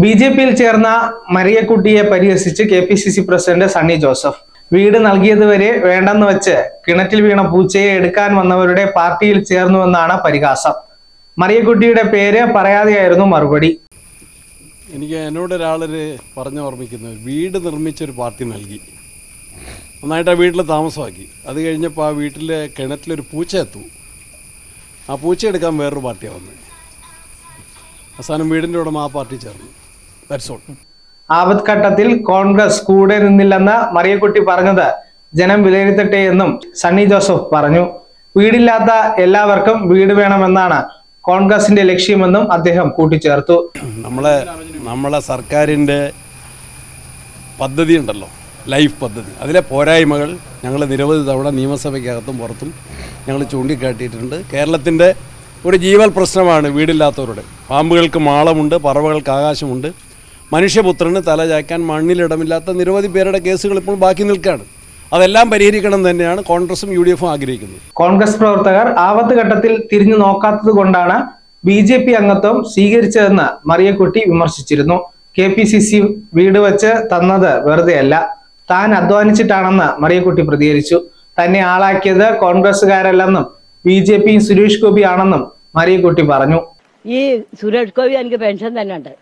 B J പിയിൽ ചേർന്ന മരിയക്കുട്ടിയെ പരിഹസിച്ച് K P C C president Sunny Joseph. വീട് നൽകിയതുവരെ വേണ്ടെന്ന് വെച്ച് കിണറ്റിൽ വീണ പൂച്ചയെ എടുക്കാൻ വന്നവരുടെ പാർട്ടിയിൽ ചേർന്നുവെന്നാണ് പരിഹാസം. മറിയക്കുട്ടിയുടെ പേര് പറയാതെയായിരുന്നു മറുപടി. എനിക്ക് എന്നോട് ഒരാളൊരു പറഞ്ഞു ഓർമ്മിക്കുന്നത് വീട് നിർമ്മിച്ചൊരു പാർട്ടി നൽകി. നന്നായിട്ട് ആ വീട്ടിൽ താമസമാക്കി. അത് കഴിഞ്ഞപ്പോൾ ആ വീട്ടിലെ കിണറ്റിലൊരു പൂച്ച എത്തു. ആ പൂച്ച എടുക്കാൻ വേറൊരു പാർട്ടിയാണ് വന്നത് അവസാനം വീടിന്റെ ഉടമ ആ പാർട്ടി ചേർന്നു. ആപത് ഘട്ടത്തിൽ കോൺഗ്രസ് കൂടെ നിന്നില്ലെന്ന് മറിയക്കുട്ടി പറഞ്ഞത് ജനം വിലയിരുത്തട്ടെ എന്നും സണ്ണി ജോസഫ് പറഞ്ഞു. വീടില്ലാത്ത എല്ലാവർക്കും വീട് വേണമെന്നാണ് കോൺഗ്രസിന്റെ ലക്ഷ്യമെന്നും അദ്ദേഹം കൂട്ടിച്ചേർത്തു. നമ്മളെ നമ്മളെ സർക്കാരിന്റെ പദ്ധതി ഉണ്ടല്ലോ ലൈഫ് പദ്ധതി. അതിലെ പോരായ്മകൾ ഞങ്ങൾ നിരവധി തവണ നിയമസഭയ്ക്കകത്തും പുറത്തും ഞങ്ങൾ ചൂണ്ടിക്കാട്ടിയിട്ടുണ്ട്. കേരളത്തിന്റെ ഒരു ജീവൽ പ്രശ്നമാണ് വീടില്ലാത്തവരുടെ. പാമ്പുകൾക്ക് മാളമുണ്ട് പറവകൾക്ക് ആകാശമുണ്ട്. മനുഷ്യപുത്രന് തല ചായ്ക്കാൻ മണ്ണിലിടമില്ലാത്ത നിരവധി പേരുടെ കേസുകൾ ഇപ്പോൾ ബാക്കി നിൽക്കുകയാണ്. അതെല്ലാം പരിഹരിക്കണം തന്നെയാണ് കോൺഗ്രസും യു ഡി എഫും ആഗ്രഹിക്കുന്നത്. കോൺഗ്രസ് പ്രവർത്തകർ ആപത്ത് ഘട്ടത്തിൽ തിരിഞ്ഞു നോക്കാത്തത് കൊണ്ടാണ് ബി ജെ പി അംഗത്വം സ്വീകരിച്ചതെന്ന് മറിയക്കുട്ടി വിമർശിച്ചിരുന്നു. കെ പി സി സി വീട് വെച്ച് തന്നത് വെറുതെയല്ല താൻ അധ്വാനിച്ചിട്ടാണെന്ന് മറിയക്കുട്ടി പ്രതികരിച്ചു. തന്നെ ആളാക്കിയത് കോൺഗ്രസുകാരല്ലെന്നും B J P Suresh Gopi ആണെന്നും മറിയക്കുട്ടി പറഞ്ഞു. ഈ സുരേഷ് ഗോപി എനിക്ക് പെൻഷൻ തന്നെ ഉണ്ട്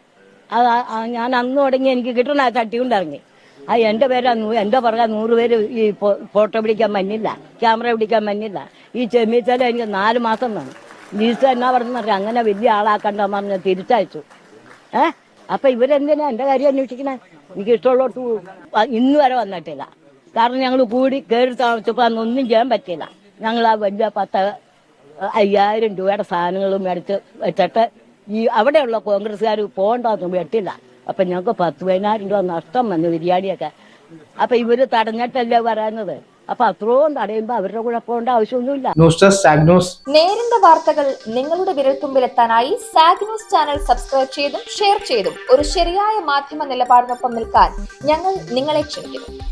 അത് ഞാൻ അന്ന് തുടങ്ങി എനിക്ക് കിട്ടണ ആ തട്ടി കൊണ്ടിറങ്ങി ആ എന്റെ പേരാ എന്റെ പുറകെ നൂറ് പേര് ഈ ഫോട്ടോ പിടിക്കാൻ മഞ്ഞില്ല ക്യാമറ പിടിക്കാൻ മഞ്ഞില്ല ഈ ചെമ്മീച്ചാലും എനിക്ക് നാല് മാസം വേണം ലീസ എന്നാ പറഞ്ഞറിയാം അങ്ങനെ വലിയ ആളാക്കണ്ടെന്ന് പറഞ്ഞ് തിരിച്ചയച്ചു. ഏ? അപ്പൊ ഇവരെന്തിനാ എന്റെ കാര്യം അന്വേഷിക്കണേ? എനിക്ക് ഇഷ്ടമുള്ളോട്ട്. ഇന്ന് വരെ വന്നിട്ടില്ല. കാരണം ഞങ്ങൾ കൂടി കയറി താമസിച്ചപ്പോൾ അന്നൊന്നും ചെയ്യാൻ പറ്റില്ല ഞങ്ങൾ ആ വലിയ പത്ത് അയ്യായിരം രൂപയുടെ സാധനങ്ങളും മേടിച്ച് വെച്ചിട്ട് ഈ അവിടെയുള്ള കോൺഗ്രസ്സുകാർ പോകണ്ടെന്ന് വെട്ടില്ല അപ്പം ഞങ്ങൾക്ക് പത്ത് പതിനായിരം രൂപ നഷ്ടം വന്നു ബിരിയാണിയൊക്കെ. അപ്പം ഇവർ തടഞ്ഞിട്ടല്ലേ പറയുന്നത്? അപ്പൊ അത്രയും തടയുമ്പോൾ അവരുടെ കുഴപ്പമുണ്ട് ആവശ്യമൊന്നുമില്ല. നേരിന്റെ വാർത്തകൾ നിങ്ങളുടെ വിരൽത്തുമ്പിലെത്താനായി സാഗ്നോസ് ന്യൂസ് ചാനൽ സബ്സ്ക്രൈബ് ചെയ്തും ഷെയർ ചെയ്തും ഒരു ശരിയായ മാധ്യമ നിലപാടിനൊപ്പം നിൽക്കാൻ ഞങ്ങൾ നിങ്ങളെ ക്ഷണിക്കുന്നു.